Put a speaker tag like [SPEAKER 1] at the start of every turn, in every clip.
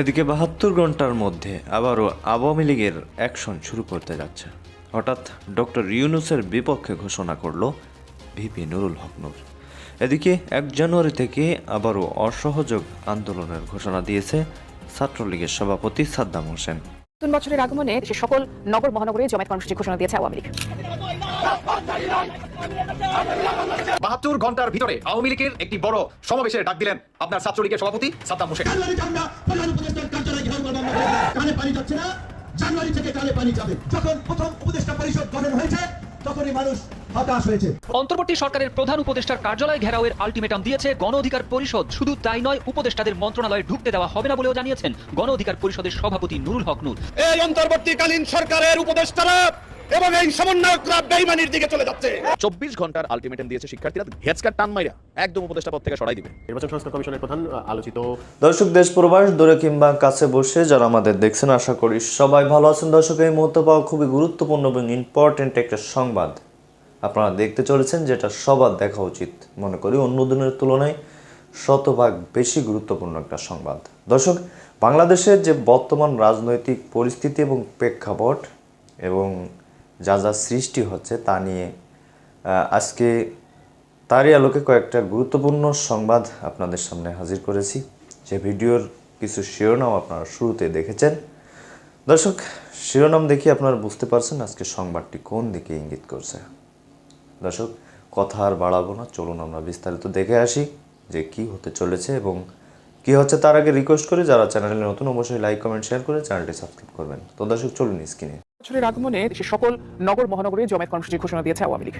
[SPEAKER 1] এদিকে বাহাত্তর ঘণ্টার মধ্যে আবারও আওয়ামী লীগের অ্যাকশন শুরু করতে যাচ্ছে। হঠাৎ ডক্টর ইউনুসের বিপক্ষে ঘোষণা করল ভিপি নুরুল হক নূর। এদিকে এক জানুয়ারি থেকে আবারও অসহযোগ আন্দোলনের ঘোষণা দিয়েছে ছাত্রলীগের সভাপতি সাদ্দাম হোসেন।
[SPEAKER 2] নতুন বছরের আগমনে সকল নগর মহানগরে জমায়েত কর্মসূচি ঘোষণা দিয়েছে আওয়ামী লীগ।
[SPEAKER 3] বাহাত্তর ঘণ্টার ভিতরে আওয়ামী লীগের একটি বড় সমাবেশের ডাক দিলেন আপনার ছাত্রলীগের সভাপতি সাদ্দাম হোসেন।
[SPEAKER 4] জানুয়ারি আমরা প্রধান উপদেষ্টার কার্যালয় ঘেরাও করব আমরা। কানে পানি যাচ্ছে না। জানুয়ারি থেকে কানে পানি যাবে। যখন প্রথম উপদেষ্টা পরিষদ গঠন হয়েছে তখনই মানুষ হতাশ হয়েছে।
[SPEAKER 5] অন্তর্বর্তী সরকারের প্রধান উপদেষ্টার কার্যালয় ঘেরাওয়ের আলটিমেটাম দিয়েছে গণ অধিকার পরিষদ। শুধু তাই নয় উপদেষ্টাদের মন্ত্রণালয়ে ঢুকতে দেওয়া হবে না বলেও জানিয়েছেন গণ অধিকার পরিষদের সভাপতি নুরুল হক নূর।
[SPEAKER 6] এই অন্তর্বর্তীকালীন সরকারের উপদেষ্টারা এবং এই সমন্বয়করা বেইমানির দিকে চলে যাচ্ছে।
[SPEAKER 7] চব্বিশ ঘণ্টার আলটিমেটাম দিয়েছে শিক্ষার্থীরা। হেডস্কার টান মাইরা একদম উপদেষ্টা পদ থেকে সরাই দিবে।
[SPEAKER 8] নির্বাচন সংস্কার কমিশনের প্রধান আলোচিত।
[SPEAKER 1] দর্শক দেশ প্রবাস দূরে কিংবা কাছে বসে যারা আমাদের দেখছেন আশা করি সবাই ভালো আছেন। দর্শক এই মুহূর্তে পাওয়া খুবই গুরুত্বপূর্ণ এবং ইম্পর্টেন্ট একটা সংবাদ। আপনারা দেখতে চলেছেন যেটা সবার দেখা উচিত। মনে করি অন্য দিনের তুলনায় শতভাগ বেশি গুরুত্বপূর্ণ একটা সংবাদ। দর্শক বাংলাদেশের যে বর্তমান রাজনৈতিক পরিস্থিতি এবং প্রেক্ষাপট এবং যা যা সৃষ্টি হচ্ছে তা নিয়ে। আজকে তারই আলোকে কয়েকটা গুরুত্বপূর্ণ সংবাদ আপনাদের সামনে হাজির করেছি। যে ভিডিওর কিছু শিরোনাম আপনারা শুরুতে দেখেছেন। দর্শক, শিরোনাম দেখে আপনারা বুঝতে পারছেন আজকে সংবাদটি কোন দিকে ইঙ্গিত করছে। দর্শক, কথা আর বাড়াবো না, চলুন আমরা বিস্তারিত দেখে আসি যে কি হতে চলেছে এবং কি হচ্ছে তার আগে রিকোয়েস্ট করি, যারা চ্যানেলে নতুন অবশ্যই লাইক কমেন্ট শেয়ার করে চ্যানেলটি সাবস্ক্রাইব করবেন। তো দর্শক, চলুন স্ক্রিনে
[SPEAKER 2] বছরের আগমনে দেশের সকল নগর মহানগরে জমায়েত কর্মসূচি ঘোষণা দিয়েছে আওয়ামী লীগ।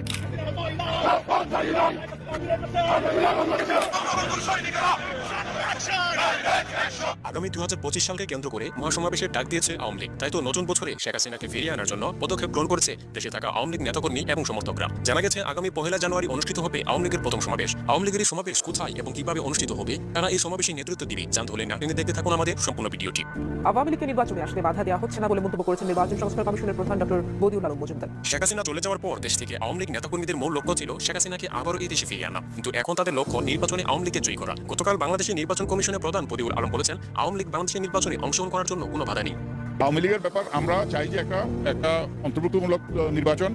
[SPEAKER 9] আগামী দু হাজার পঁচিশ সালকে কেন্দ্র করে মহাসমাবেশের ডাক দিয়েছে আওয়ামী লীগ। তাই তো নতুন বছরে শেখ হাসিনাকে ফিরিয়ে আনার জন্য পদক্ষেপ গ্রহণ করেছে দেশে থাকা আওয়ামী লীগ নেতাকর্মী এবং সমর্থকরা। জানা গেছে আগামী পহেলা জানুয়ারি অনুষ্ঠিত হবে আওয়ামী লীগের প্রথম সমাবেশ। আওয়ামী লীগের সমাবেশ কোথায় এবং কীভাবে অনুষ্ঠিত হবে তারা এই সমাবেশে নেতৃত্ব দিবে। জানতে হলে না দেখতে থাকুন আমাদের সম্পূর্ণ ভিডিওটি।
[SPEAKER 2] আওয়ামী লীগকে নির্বাচনে আসতে বাধা দেওয়া হচ্ছে না বলে মন্তব্য করেছেন নির্বাচন সংস্কার কমিশনের প্রধান ডক্টর বদিউল আলম মজুমদার।
[SPEAKER 9] শেখ হাসিনা চলে যাওয়ার পর দেশ থেকে আওয়ামী লীগ নেতাকর্মীদের মূল লক্ষ্য ছিল শেখ হাসিনাকে আবারও এই দেশে ফিরিয়ে আনা। কিন্তু এখন তাদের লক্ষ্য নির্বাচনে আওয়ামী লীগকে জয়ী করা। গতকাল বাংলাদেশের নির্বাচন কমিশনের প্রধান বদিউল আলম বলেছেন আওয়ামী লীগ বাংলাদেশের নির্বাচনে অংশগ্রহণ করার জন্য কোনো বাধা নেই।
[SPEAKER 6] আওয়ামী লীগের ব্যাপার আমরা চাই যে একটা একটা অন্তর্ভুক্তমূলক নির্বাচন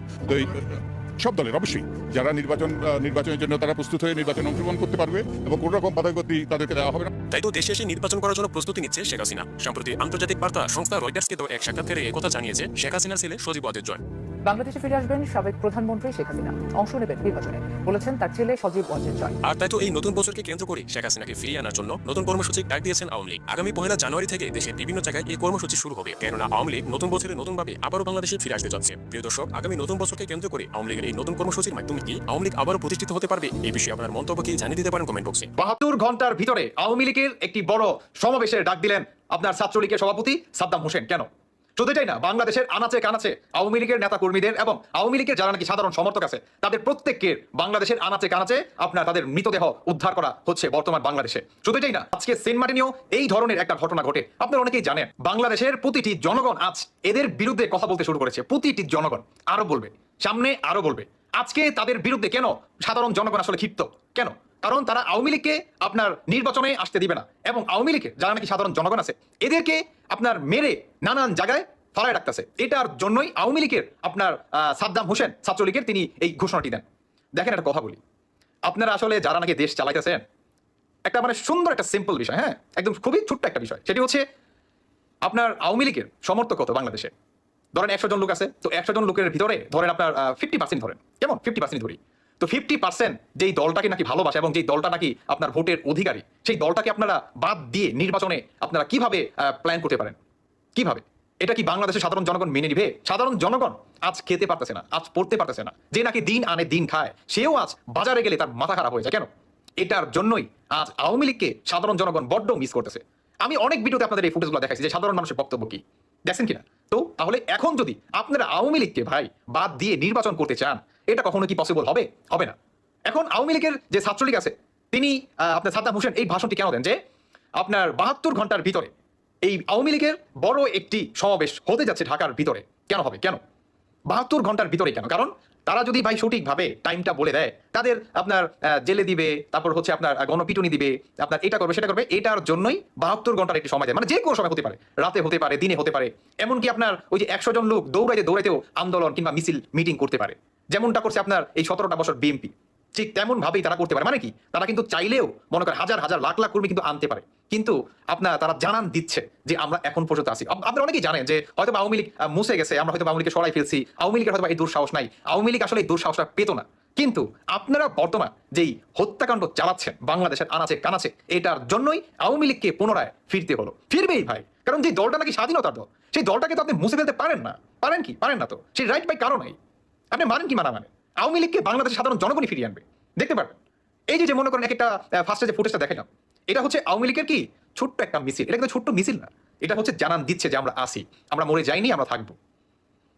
[SPEAKER 6] সব দলের অবশ্যই। যারা নির্বাচন নির্বাচনের জন্য তারা প্রস্তুত হয়ে নির্বাচন অংশগ্রহণ করতে পারবে এবং কোনো রকম বাধাগতি তাদেরকে দেওয়া হবে না।
[SPEAKER 9] তাই তো দেশে এসে নির্বাচন করার জন্য প্রস্তুতি নিচ্ছে শেখ হাসিনা। সম্প্রতি আন্তর্জাতিক বার্তা সংস্থা রয়টার্সকে তো এক সাক্ষাৎকারে একথা জানিয়েছে শেখ হাসিনার ছেলে সজীব ওয়াদের জয়।
[SPEAKER 2] বাংলাদেশে ফিরে আসবেন সাবেক প্রধানমন্ত্রী শেখ হাসিনা। অংশ নেবেন নির্বাচনে বলেছেন তার ছেলে সজীব ওয়াজের জয়।
[SPEAKER 9] আর তাই তো এই নতুন বছরকে কেন্দ্র করে শেখ হাসিনাকে ফিরিয়ে আনার জন্য নতুন কর্মসূচি ডাক দিয়েছেন আওয়ামী লীগ। আগামী পহেলা জানুয়ারি থেকে দেশের বিভিন্ন জায়গায় এই কর্মসূচি শুরু হবে। কেননা আওয়ামী লীগ নতুন বছরে নতুনভাবে আবারও বাংলাদেশে ফিরে আসতে যাচ্ছে। প্রিয় দর্শক আগামী নতুন বছরকে কেন্দ্র করে আওয়ামী লীগের এই নতুন কর্মসূচির মাধ্যমে কি আওয়ামী লীগ আবারও প্রতিষ্ঠিত হতে পারবে? এই বিষয়ে আপনার মন্তব্য কি জানিয়ে দিতে পারেন কমেন্ট বক্সে।
[SPEAKER 3] বাহাত্তর ঘণ্টার ভিতরে আওয়ামী লীগের একটি বড় সমাবেশের ডাক দিলেন আপনার ছাত্রলীগের সভাপতি সাদ্দাম হোসেন। কেন? শুধু এটাই না, বাংলাদেশের আনাচে কানাচে আওয়ামী লীগের নেতা কর্মীদের এবং আওয়ামী লীগের যারা নাকি সাধারণ সমর্থক আছে, তাদের প্রত্যেককে বাংলাদেশের আনাচে কানাচে আপনার তাদের মৃতদেহ উদ্ধার করা হচ্ছে বর্তমান বাংলাদেশে। শুধু এটাই না, আজকে সেন্ট মার্টিনেও এই ধরনের একটা ঘটনা ঘটে। আপনারা অনেকেই জানেন, বাংলাদেশের প্রতিটি জনগণ আজ এদের বিরুদ্ধে কথা বলতে শুরু করেছে। প্রতিটি জনগণ, আরও বলবে, সামনে আরও বলবে। আজকে তাদের বিরুদ্ধে কেন সাধারণ জনগণ আসলে ক্ষিপ্ত? কেন? কারণ তারা আওয়ামী লীগকে আপনার নির্বাচনে আসতে দিবে না। এবং আওয়ামী লীগের যারা নাকি সাধারণ জনগণ আছে, এদেরকে আপনার মেরে নানান জায়গায় ফালায় রাখতেছে। এটার জন্যই আওয়ামী লীগের আপনার সাদ্দাম হোসেন ছাত্রলীগের তিনি এই ঘোষণাটি দেন। দেখেন একটা কথা বলি। আপনারা আসলে যারা নাকি দেশ চালাইতেছেন, একটা মানে সুন্দর একটা সিম্পল বিষয় হ্যাঁ? একদম খুবই ছোট্ট একটা বিষয়। সেটি হচ্ছে, আপনার আওয়ামী লীগের সমর্থক কত বাংলাদেশে? ধরেন একশো জন লোক আছে, তো একশো জন লোকের ভিতরে ধরেন আপনার ফিফটি পার্সেন্ট ধরেন। কেমন? ফিফটি পার্সেন্ট ধরি। তো ফিফটি পার্সেন্ট যেই দলটাকে নাকি ভালোবাসে এবং যেই দলটা নাকি আপনার ভোটের অধিকারী, সেই দলটাকে আপনারা বাদ দিয়ে নির্বাচনে আপনারা কীভাবে প্ল্যান করতে পারেন? কীভাবে? এটা কি বাংলাদেশের সাধারণ জনগণ মেনে নিবে? সাধারণ জনগণ আজ খেতে পারতেছে না, আজ পড়তে পারতেছে না। যে নাকি দিন আনে দিন খায়, সেও আজ বাজারে গেলে তার মাথা খারাপ হয়ে যায়। কেন? এটার জন্যই আজ আওয়ামী লীগকে সাধারণ জনগণ বড্ড মিস করতেছে। আমি অনেক ভিডিওতে আপনাদের এই ফুটেজগুলো দেখাইছি যে সাধারণ মানুষের বক্তব্য কি? দেখছেন কিনা? তো তাহলে এখন যদি আপনারা আওয়ামী লীগকে ভাই বাদ দিয়ে নির্বাচন করতে চান এটা কখনো কি পসিবল হবে? হবে না। এখন আওয়ামী লীগের যে ছাত্রলীগ আছে, তিনি আপনার সাদ্দাম হোসেন এই ভাষণটি কেন দেন যে, আপনার বাহাত্তর ঘণ্টার ভিতরে এই আওয়ামী লীগের বড় একটি সমাবেশ হতে যাচ্ছে ঢাকার ভিতরে। কেন হবে? কেন? বাহাত্তর ঘণ্টার ভিতরে কেন? কারণ তারা যদি ভাই সঠিকভাবে টাইমটা বলে দেয়, তাদের আপনার জেলে দিবে, তারপর হচ্ছে আপনার গণপিটুনি দিবে, আপনার এটা করবে, সেটা করবে, এটার জন্যই বাহাত্তর ঘণ্টার একটি সময় দেয় মানে যে কোনো সময় হতে পারে, রাতে হতে পারে, দিনে হতে পারে। এমনকি আপনার ওই যে একশো জন লোক দৌড়াইতে দৌড়াইতেও আন্দোলন কিংবা মিছিল মিটিং করতে পারে। যেমনটা করছে আপনার এই সতেরোটা বছর বিএনপি ঠিক তেমন ভাবেই তারা করতে পারে। মানে কি? তারা কিন্তু চাইলেও, মনে করে হাজার হাজার, লাখ লাখ কর্মী কিন্তু আনতে পারে। কিন্তু আপনার তারা জানান দিচ্ছে যে আমরা এখন পর্যন্ত আছি। আপনারা অনেকেই জানেন যে হয়তো আওয়ামী লীগ মুছে গেছে, আমরা হয়তো আওয়ামী লীগকে সরাই ফেলছি। আওয়ামী লীগের হয়তো এই দুঃসাহস নাই। আওয়ামী লীগ আসলে এই দুঃসাহসটা পেত না। কিন্তু আপনারা বর্তমান যেই হত্যাকাণ্ড চালাচ্ছেন, বাংলাদেশের আনাচে কানাচে, এটার জন্যই আওয়ামী লীগকে পুনরায় ফিরতে হলো। ফিরবেই ভাই। কারণ যে দলটা নাকি স্বাধীনতার দল, সেই দলটাকে তো আপনি মুছে ফেলতে পারেন না। পারেন কি? পারেন না তো। সেই রাইট বাই কারও নাই। আপনি মানেন কি মানা মানে আওয়ামী লীগকে বাংলাদেশের সাধারণ জনগণই ফিরিয়ে আনবে। দেখতে পারবেন। এই যে মনে করেন এক একটা ফার্স্টে যে ফুটেজটা দেখালাম এটা হচ্ছে আওয়ামী লীগের কি? ছোট্ট একটা মিছিল। এটা কিন্তু ছোট্ট মিছিল না। এটা হচ্ছে জানান দিচ্ছে যে আমরা আসি। আমরা মরে যাইনি, আমরা থাকব।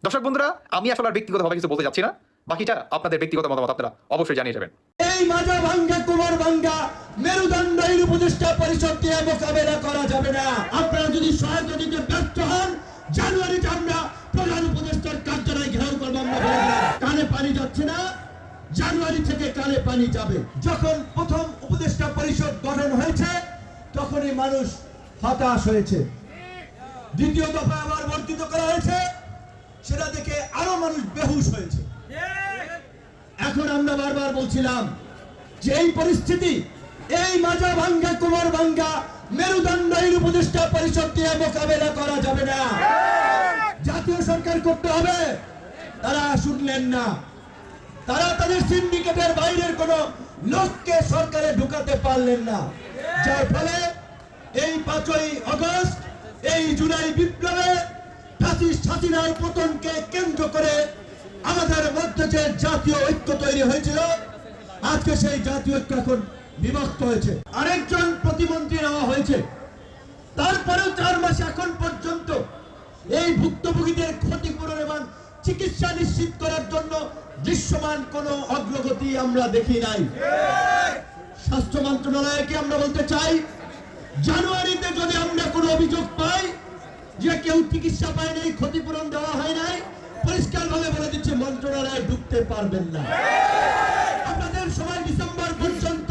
[SPEAKER 3] দর্শক বন্ধুরা, আমি আসলে আর ব্যক্তিগতভাবে কিছু বলতে যাচ্ছি না। বাকিটা আপনাদের ব্যক্তিগত মতামত আপনারা অবশ্যই জানিয়ে যাবেন।
[SPEAKER 4] এই মাজা ভাঙ্গা, কুমার ভাঙ্গা, মেরুদণ্ড এই উপদেষ্টা পরিষদ দিয়ে মোকাবেলা করা যাবে না। আপনারা যদি সহায়তা দিতে ব্যর্থ হন, জানুয়ারিতে আমরা প্রধান উপদেষ্টার কার্যালয় ঘেরাও করব আমরা কানে পানি যাচ্ছে না। জানুয়ারি থেকে কানে পানি যাবে। যখন প্রথম উপদেষ্টা পরিষদ গঠন হয়েছে, তখনই মানুষ হতাশ হয়েছে। দ্বিতীয় দফা আবার বর্ধিত করা হয়েছে। সেটা দেখে আরও মানুষ বেহুশ হয়েছে। এখন আমরা বারবার বলছিলাম যে এই পরিস্থিতি, এই মাজা ভাঙ্গা, কুমার ভাঙ্গা মেরুদণ্ড এই উপদেষ্টা পরিষদ দিয়ে মোকাবেলা করা যাবে না। জাতীয় সরকার করতে হবে। তারা শুনলেন না। তারা তাদের সিন্ডিকেটের বাইরের কোন লোককে সরকারে ঢুকাতে পারলেন না। যার ফলে এই পাঁচই আগস্ট এই জুলাই বিপ্লবে ফাসিস্ট হাসিনার পতনকে কেন্দ্র করে আমাদের মধ্যে যে জাতীয় ঐক্য তৈরি হয়েছিল, আজকে সেই জাতীয় ঐক্য এখন বিভক্ত হয়েছে। আরেকজন প্রতিমন্ত্রী নেওয়া হয়েছে। তারপরেও চার মাস এখন পর্যন্ত এই ভুক্তভোগীদের ক্ষতিপূরণ এবং চিকিৎসা নিশ্চিত করার জন্য দৃশ্যমান কোনো অগ্রগতি আমরা দেখি নাই। স্বাস্থ্য মন্ত্রণালয়কে আমরা বলতে চাই, জানুয়ারিতে যদি আমরা কোনো অভিযোগ পাই যে কেউ চিকিৎসা পায় নাই ক্ষতিপূরণ দেওয়া হয় নাই পরিষ্কার ভাবে বলে দিচ্ছে মন্ত্রণালয়ে ঢুকতে পারবেন না। আপনাদের সময় ডিসেম্বর পর্যন্ত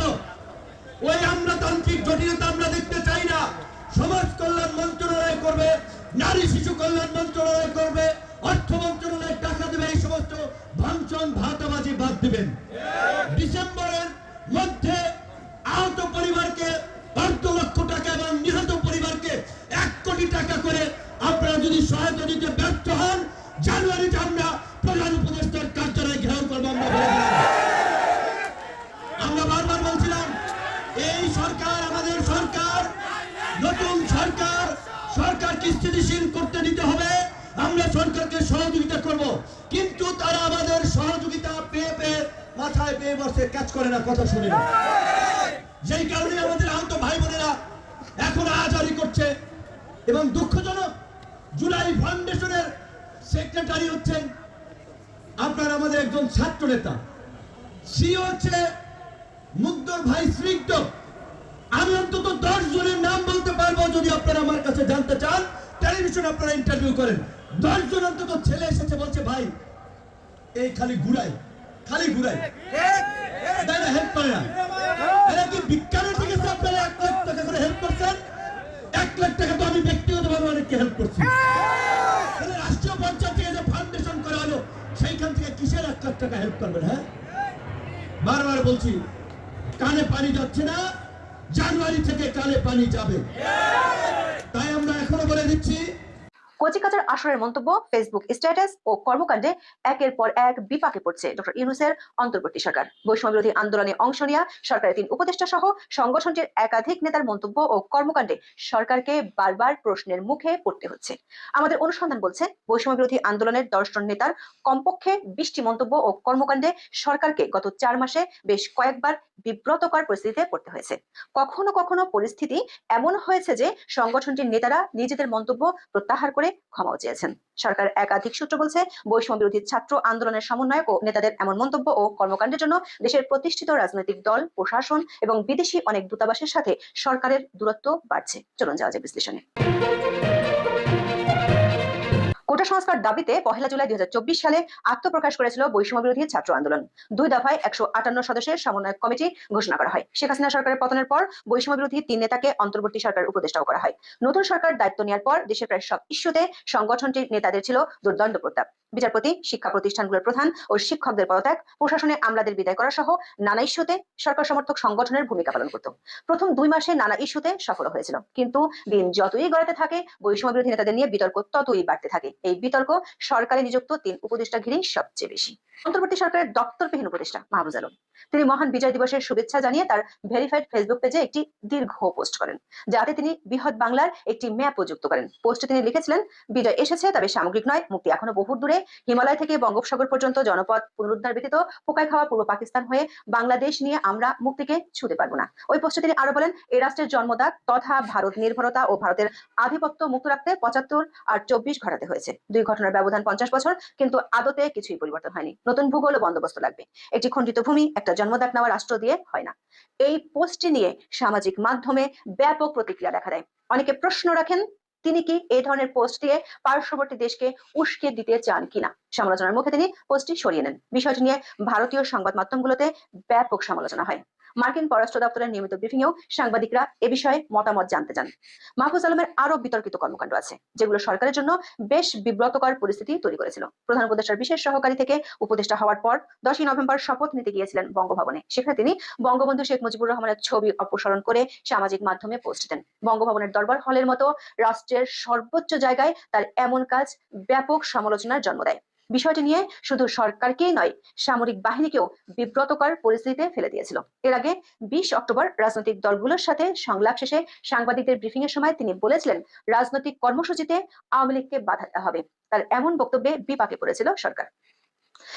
[SPEAKER 4] ওই আমরা আমলাতান্ত্রিক জটিলতা আমরা দেখতে চাই না। সমাজ কল্যাণ মন্ত্রণালয় করবে নারী শিশু কল্যাণ মন্ত্রণালয় করবে, অর্থ মন্ত্রণালয় টাকা দেবে, এই সমস্ত ভাঙচন ভাতাবাজি বাদ দেবেন। ডিসেম্বরের মধ্যে আহত পরিবারকে অর্ধ লক্ষ টাকা এবং নিহত পরিবারকে এক কোটি টাকা করে আপনারা যদি সহায়তা দিতে ব্যর্থ হন, জানুয়ারিতে আমরা প্রধান উপদেষ্টার কার্যালয় ঘেরাও করব আমরা বলে দিলাম। আমরা বারবার বলছিলাম এই সরকার আমাদের সরকার নতুন সরকার সরকারকে স্থিতিশীল করতে দিতে হবে, আমরা সরকারকে সহযোগিতা করব। কিন্তু তারা আমাদের সহযোগিতা পেয়ে পেয়ে মাথায় পেয়ে বসে কাজ করে না, কথা শুনে যেই কারণে আমাদের আহত ভাই বোনেরা এখন আজারি করছে এবং দুঃখজনক, জুলাই ফাউন্ডেশনের সেক্রেটারি হচ্ছেন আপনার আমাদের একজন ছাত্র নেতা। সি হচ্ছে মুগ্ধর ভাই স্নিগ্ধ। আমি অন্তত দশ জনের নাম বলতে পারব যদি আপনারা আমার কাছে জানতে চান। টেলিভিশন আপনারা ইন্টারভিউ করেন। দশ জন অন্তত ছেলে এসেছে, বলছে, ভাই, এই খালি ঘুরাই খালি ঘুরাই হেল্প করে না? এরা কি বিজ্ঞানের আপনারা? এক লাখ টাকা করে হেল্প করছেন? এক লাখ টাকা তো আমি অনেককে হেল্প করছি। রাষ্ট্রীয় পর্যায়ে থেকে যে ফাউন্ডেশন করা হলো, সেইখান থেকে কিসের এক লাখ টাকা হেল্প করবেন হ্যাঁ? বারবার বলছি, কানে পানি যাচ্ছে না, জানুয়ারি থেকে কানে পানি যাবে। তাই আমরা এখনও বলে দিচ্ছি
[SPEAKER 10] কচিকাচার আসরের মন্তব্য ফেসবুক স্ট্যাটাস ও কর্মকাণ্ডে একের পর এক বিপাকে পড়ছে ডক্টর ইউনুসের অন্তর্বর্তী সরকার। বৈষম্য বিরোধী আন্দোলনে অংশ নেওয়া সরকারের তিন উপদেষ্টা সহ সংগঠনটির একাধিক নেতার মন্তব্য ও কর্মকাণ্ডে সরকারকে বারবার প্রশ্নের মুখে পড়তে হচ্ছে। আমাদের অনুসন্ধান বলছে, বৈষম্য বিরোধী আন্দোলনের দর্শন নেতার কমপক্ষে বিশটি মন্তব্য ও কর্মকাণ্ডে সরকারকে গত চার মাসে বেশ কয়েকবার বিব্রতকর পরিস্থিতিতে পড়তে হয়েছে। কখনো কখনো পরিস্থিতি এমন হয়েছে যে সংগঠনটির নেতারা নিজেদের মন্তব্য প্রত্যাহার করে ক্ষমাও চেয়েছেন। সরকার একাধিক সূত্র বলছে, বৈষম্য বিরোধী ছাত্র আন্দোলনের সমন্বয়ক ও নেতাদের এমন মন্তব্য ও কর্মকাণ্ডের জন্য দেশের প্রতিষ্ঠিত রাজনৈতিক দল, প্রশাসন এবং বিদেশি অনেক দূতাবাসের সাথে সরকারের দূরত্ব বাড়ছে। চলুন যাওয়া যায় বিশ্লেষণে। সংস্কার দাবিতে পহেলা জুলাই দুই সালে আত্মপ্রকাশ করেছিল বৈষম্য বিরোধী ছাত্র আন্দোলন। দুই দফায় একশো আটান্ন সদস্যের সমন্বয়ক কমিটি ঘোষণা করা হয়। শেখ হাসিনা সরকারের পতনের পর বৈষম্য বিরোধী তিন নেতাকে অন্তর্বর্তী সরকার উপদেষ্টাও করা হয়। নতুন সরকার দায়িত্ব নেওয়ার পর দেশের প্রায় সব ইস্যুতে সংগঠনটির নেতাদের ছিল দুর্দণ্ড প্রতাপ। বিচারপতি, শিক্ষা প্রতিষ্ঠানগুলোর প্রধান ও শিক্ষকদের পদত্যাগ, প্রশাসনে আমলাদের বিদায় করা সহ নানা ইস্যুতে সরকার সমর্থক সংগঠনের ভূমিকা পালন করত। প্রথম দুই মাসে নানা ইস্যুতে সফল হয়েছিল। কিন্তু দিন যতই গড়াতে থাকে, বৈষম্য বিরোধী নেতাদের নিয়ে বিতর্ক ততই বাড়তে থাকে। এই বিতর্ক সরকারে নিযুক্ত তিন উপদেষ্টা ঘিরেই সবচেয়ে বেশি। অন্তর্বর্তী সরকারের দপ্তরবিহীন উপদেষ্টা মাহবুজ আলম। তিনি মহান বিজয় দিবসের শুভেচ্ছা জানিয়ে তার ভেরিফাইড ফেসবুক পেজে একটি দীর্ঘ পোস্ট করেন, যাতে তিনি বৃহৎ বাংলার একটি ম্যাপও যুক্ত করেন। পোস্টে তিনি লিখেছিলেন, বিজয় এসেছে, তবে সামগ্রিক নয়, মুক্তি এখনও বহু দূরে। হিমালয় থেকে বঙ্গোপসাগর পর্যন্ত জনপদ পুনরুদ্ধার ব্যতীত পোকায় খাওয়া পূর্ব পাকিস্তান হয়ে বাংলাদেশ নিয়ে আমরা মুক্তিকে ছুতে পারব না। ওই পোস্টে তিনি আরও বলেন এই রাষ্ট্রের জন্মদাগ তথা ভারত নির্ভরতা ও ভারতের আধিপত্য মুক্ত রাখতে পঁচাত্তর আর চব্বিশ ঘটাতে হয়েছে। দুই ঘটনার ব্যবধান পঞ্চাশ বছর, কিন্তু আদতে কিছুই পরিবর্তন হয়নি। নতুন ভূগোল ও বন্দোবস্ত লাগবে। একটি খণ্ডিত ভূমি একটা জন্মদাগ নেওয়া রাষ্ট্র দিয়ে হয় না। এই পোস্টটি নিয়ে সামাজিক মাধ্যমে ব্যাপক প্রতিক্রিয়া দেখা দেয়। অনেকে প্রশ্ন রাখেন, তিনি কি এই ধরনের পোস্ট দিয়ে পার্শ্ববর্তী দেশকে উস্কে দিতে চান কিনা সমালোচনার মুখে তিনি পোস্টটি সরিয়ে নেন। বিষয়টি নিয়ে ভারতীয় সংবাদ মাধ্যমগুলোতে ব্যাপক সমালোচনা হয়। মার্কিন পররাষ্ট্র দপ্তরের নিয়মিত ব্রিফিংয়েও সাংবাদিকরা এ বিষয়ে মতামত জানতে চান। মাহফুজ আলমের আরও বিতর্কিত কর্মকাণ্ড আছে, যেগুলো সরকারের জন্য বেশ বিব্রতকর পরিস্থিতি তৈরি করেছিল। প্রধান উপদেষ্টার বিশেষ সহকারী থেকে উপদেষ্টা হওয়ার পর দশই নভেম্বর শপথ নিতে গিয়েছিলেন বঙ্গভবনে। সেখানে তিনি বঙ্গবন্ধু শেখ মুজিবুর রহমানের ছবি অপসারণ করে সামাজিক মাধ্যমে পোস্ট দেন। বঙ্গভবনের দরবার হলের মতো রাষ্ট্রের সর্বোচ্চ জায়গায় তার এমন কাজ ব্যাপক সমালোচনার জন্ম দেয়। বিষয়টি নিয়ে শুধু সরকারকেই নয়, সামরিক বাহিনীকেও বিব্রতকর পরিস্থিতিতে ফেলে দিয়েছিল। এর আগে বিশ অক্টোবর রাজনৈতিক দলগুলোর সাথে সংলাপ শেষে সাংবাদিকদের ব্রিফিং এর সময় তিনি বলেছিলেন, রাজনৈতিক কর্মসূচিতে আওয়ামী লীগকে বাধা দেওয়া হবে। তার এমন বক্তব্যে বিপাকে পড়েছিল সরকার।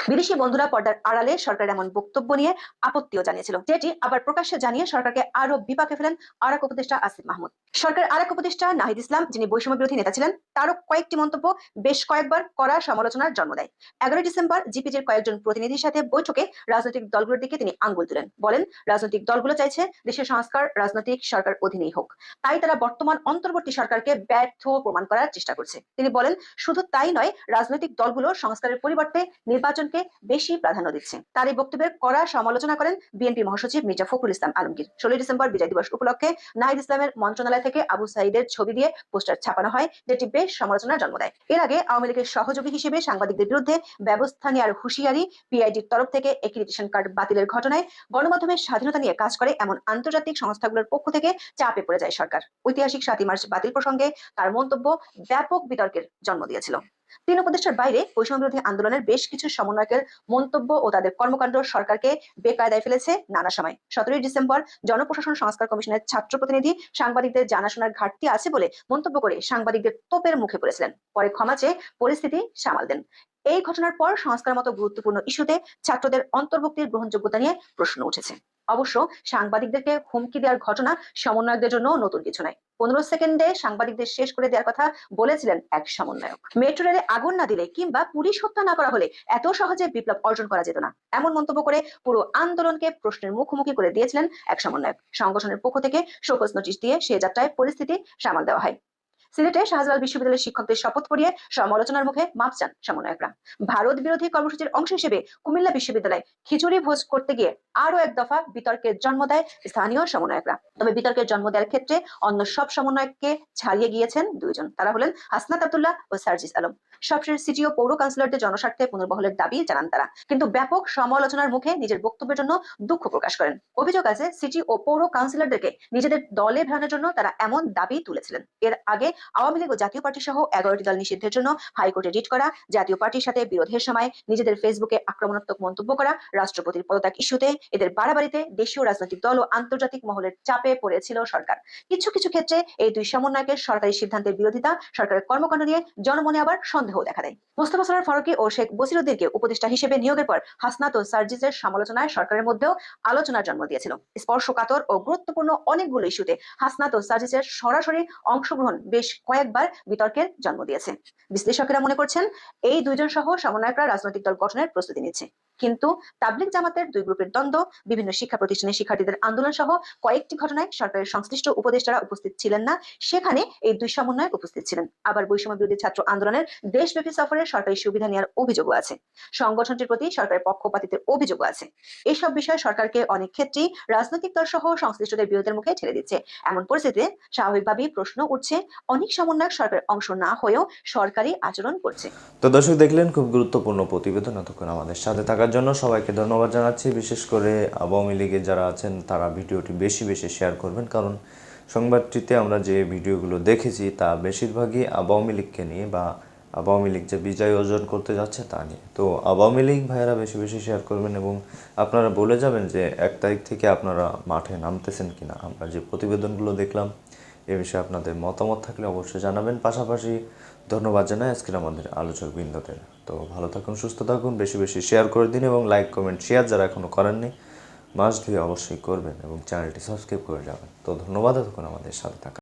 [SPEAKER 10] বিদেশি বন্ধুরা পর্দার আড়ালে সরকারের এমন বক্তব্য নিয়ে আপত্তিও জানিয়েছিল, যেটি আবার প্রকাশ্যে জানিয়ে সরকারকে আরও বিপাকে ফেলেন আর এক উপদেষ্টা আসিফ মাহমুদ। সরকার আর এক উপদেষ্টা নাহিদ ইসলাম, যিনি বৈষম্য বিরোধী নেতা ছিলেন, তারও কয়েকটি মন্তব্য বেশ কয়েকবার কড়া সমালোচনার জন্ম দেয়। এগারোই ডিসেম্বর জিপিজির কয়েকজন প্রতিনিধির সাথে বৈঠকে রাজনৈতিক দলগুলোর দিকে তিনি আঙ্গুল তুলেন। বলেন, রাজনৈতিক দলগুলো চাইছে দেশের সংস্কার, রাজনৈতিক সরকার অধীনেই হোক। তাই তারা বর্তমান অন্তর্বর্তী সরকারকে ব্যর্থ প্রমাণ করার চেষ্টা করছে। তিনি বলেন, শুধু তাই নয়, রাজনৈতিক দলগুলো সংস্কারের পরিবর্তে নির্বাচনকে বেশি প্রাধান্য দিচ্ছে। তার এই বক্তব্যের কড়া সমালোচনা করেন বিএনপি মহাসচিব মির্জা ফখরুল ইসলাম আলমগীর। ষোলোই ডিসেম্বর বিজয় দিবস উপলক্ষে নাহিদ ইসলামের মন্ত্রণালয় থেকে আবু সাইদের ছবি দিয়ে পোস্টার ছাপানো হয়, যেটি বেশ সমালোচনার জন্ম দেয়। এর আগে আওয়ামী লীগের সহযোগী হিসেবে সাংবাদিকদের বিরুদ্ধে ব্যবস্থা নেওয়ার হুঁশিয়ারি পিআইডির তরফ থেকে এক্রিডিটেশন কার্ড বাতিলের ঘটনায় গণমাধ্যমের স্বাধীনতা নিয়ে কাজ করে এমন আন্তর্জাতিক সংস্থাগুলোর পক্ষ থেকে চাপে পড়ে যায় সরকার। ঐতিহাসিক সাতই মার্চ বাতিল প্রসঙ্গে তার মন্তব্য ব্যাপক বিতর্কের জন্ম দিয়েছিল। তিন উপদেষ্টার বাইরে বৈষম্য বিরোধী আন্দোলনের বেশ কিছু সমন্বয়কের মন্তব্য ও তাদের কর্মকাণ্ড সরকারকে বেকায়দায় ফেলেছে নানা সময়। সতেরোই ডিসেম্বর জনপ্রশাসন সংস্কার কমিশনের ছাত্র প্রতিনিধি সাংবাদিকদের জানাশোনার ঘাটতি আছে বলে মন্তব্য করে সাংবাদিকদের তোপের মুখে পড়েছিলেন। পরে ক্ষমা চেয়ে পরিস্থিতি সামাল দেন। এই ঘটনার পর সংস্কার মতো গুরুত্বপূর্ণ ইস্যুতে ছাত্রদের অন্তর্ভুক্তির গ্রহণযোগ্যতা নিয়ে প্রশ্ন উঠেছে। অবশ্য সাংবাদিকদেরকে হুমকি দেওয়ার ঘটনা সমন্বয়কদের জন্য নতুন কিছু নয়। পনেরো সেকেন্ডে সাংবাদিকদের শেষ করে দেওয়ার কথা বলেছিলেন এক সমন্বয়ক। মেট্রো রেলে আগুন না দিলে কিংবা পুলিশ হত্যা না করা হলে এত সহজে বিপ্লব অর্জন করা যেত না, এমন মন্তব্য করে পুরো আন্দোলনকে প্রশ্নের মুখোমুখি করে দিয়েছিলেন এক সমন্বয়ক। সংগঠনের পক্ষ থেকে শোকজ নোটিশ দিয়ে সে যাত্রায় পরিস্থিতি সামাল দেওয়া হয়। সিলেটে শাহজালাল বিশ্ববিদ্যালয়ের শিক্ষকদের শপথ পড়িয়ে সমালোচনার মুখে মাপ চান সমন্বয়করা। ভারত বিরোধী কর্মসূচির অংশ হিসেবে কুমিল্লা বিশ্ববিদ্যালয় খিচুড়ি ভোজ করতে গিয়ে আরও এক দফা বিতর্কের জন্ম দেয় স্থানীয় সমন্বয়করা। তবে বিতর্কের জন্ম দেওয়ার ক্ষেত্রে অন্য সব সমন্বয়ককে ছাড়িয়ে গিয়েছেন দুইজন। তারা হলেন হাসনাত আব্দুল্লাহ ও সার্জিস আলম। সবশেষ সিটি ও পৌর কাউন্সিলরদের জনস্বার্থে পুনর্বহলের দাবি জানান তারা। কিন্তু ব্যাপক সমালোচনার মুখে নিজের বক্তব্যের জন্য দুঃখ প্রকাশ করেন। অভিযোগ আছে, সিটি ও পৌর কাউন্সিলরদেরকে নিজেদের দলে ভেড়ানোর জন্য তারা এমন দাবি তুলেছিলেন। এর আগে আওয়ামী লীগ ও জাতীয় পার্টি সহ এগারোটি দল নিষিদ্ধের জন্য হাইকোর্টে রিট করা, জাতীয় পার্টির সাথে বিরোধের সময় নিজেদের ফেসবুকে আক্রমণাত্মক মন্তব্য করা, রাষ্ট্রপতির পদত্যাগ ইস্যুতে এদের বাড়াবাড়িতে দেশীয় রাজনৈতিক দল ও আন্তর্জাতিক মহলের চাপে পড়েছিল সরকার। কিছু কিছু ক্ষেত্রে এই দুই সমন্বয়কের সরকারি সিদ্ধান্তের বিরোধিতা সরকারের কর্মকাণ্ড নিয়ে জনমনে আবার সন্দেহ দেখা দেয়। মোস্তফা সরার ফারুকি ও শেখ বসিরুদ্দিনকে উপদেষ্টা হিসেবে নিয়োগের পর হাসনাত ও সার্জিসের সমালোচনায় সরকারের মধ্যেও আলোচনার জন্ম দিয়েছিল। স্পর্শকাতর ও গুরুত্বপূর্ণ অনেকগুলো ইস্যুতে হাসনাত ও সার্জিসের সরাসরি অংশগ্রহণ বেশ কয়েকবার বিতর্কের জন্ম দিয়েছে। বিশ্লেষকেরা মনে করছেন, এই দুইজন সহ সমন্বয়করা রাজনৈতিক দল গঠনের প্রস্তুতি নিচ্ছে। কিন্তু তাবলিক জামাতের দুই গ্রুপের দ্বন্দ্ব, বিভিন্ন শিক্ষা প্রতিষ্ঠানে শিক্ষার্থীদের আন্দোলন সহ কয়েকটি ঘটনায় সরকারের সংশ্লিষ্ট উপদেষ্টারা উপস্থিত ছিলেন না, সেখানে এই দুই সমন্বয়ক উপস্থিত ছিলেন। আবার বৈষম্য বিরোধী ছাত্র আন্দোলনের দেশব্যাপী সফরের সরকারি সুবিধা নেওয়ার অভিযোগও আছে। সংগঠনটির প্রতি সরকারের পক্ষপাতিত্বের অভিযোগও আছে। এসব বিষয়ে সরকারকে অনেক ক্ষেত্রেই রাজনৈতিক দল সহ সংশ্লিষ্টদের বিরোধের মুখে ঠেলে দিচ্ছে। এমন পরিস্থিতিতে স্বাভাবিকভাবেই প্রশ্ন উঠছে অনেক সমন্বয়ক সরকারের অংশ না হয়েও সরকারি আচরণ করছে।
[SPEAKER 1] তো দর্শক দেখলেন, খুব গুরুত্বপূর্ণ প্রতিবেদন এতক্ষণ আমাদের সাথে থাকার জন্য সবাইকে ধন্যবাদ জানাচ্ছি। বিশেষ করে আওয়ামী লীগের যারা আছেন, তারা ভিডিওটি বেশি বেশি শেয়ার করবেন। কারণ সংবাদটিতে আমরা যে ভিডিওগুলো দেখেছি, তা বেশিরভাগই আওয়ামী লীগকে নিয়ে বা আওয়ামী লীগ যে বিজয় অর্জন করতে যাচ্ছে, তা নিয়ে। তো আওয়ামী লীগ ভাইয়েরা বেশি বেশি শেয়ার করবেন এবং আপনারা বলে যাবেন যে এক তারিখ থেকে আপনারা মাঠে নামতেছেন কিনা। আমরা যে প্রতিবেদনগুলো দেখলাম এ বিষয়ে আপনাদের মতামত থাকলে অবশ্যই জানাবেন। পাশাপাশি ধন্যবাদ জানাই আজকের আমাদের আলোচক বৃন্দদের। তো ভালো থাকুন, সুস্থ থাকুন, বেশি বেশি শেয়ার করে দিন এবং লাইক কমেন্ট শেয়ার যারা এখনও করেননি, মাস ধুয়ে অবশ্যই করবেন এবং চ্যানেলটি সাবস্ক্রাইব করে যাবেন। তো ধন্যবাদ, এতক্ষণ আমাদের সাথে থাকা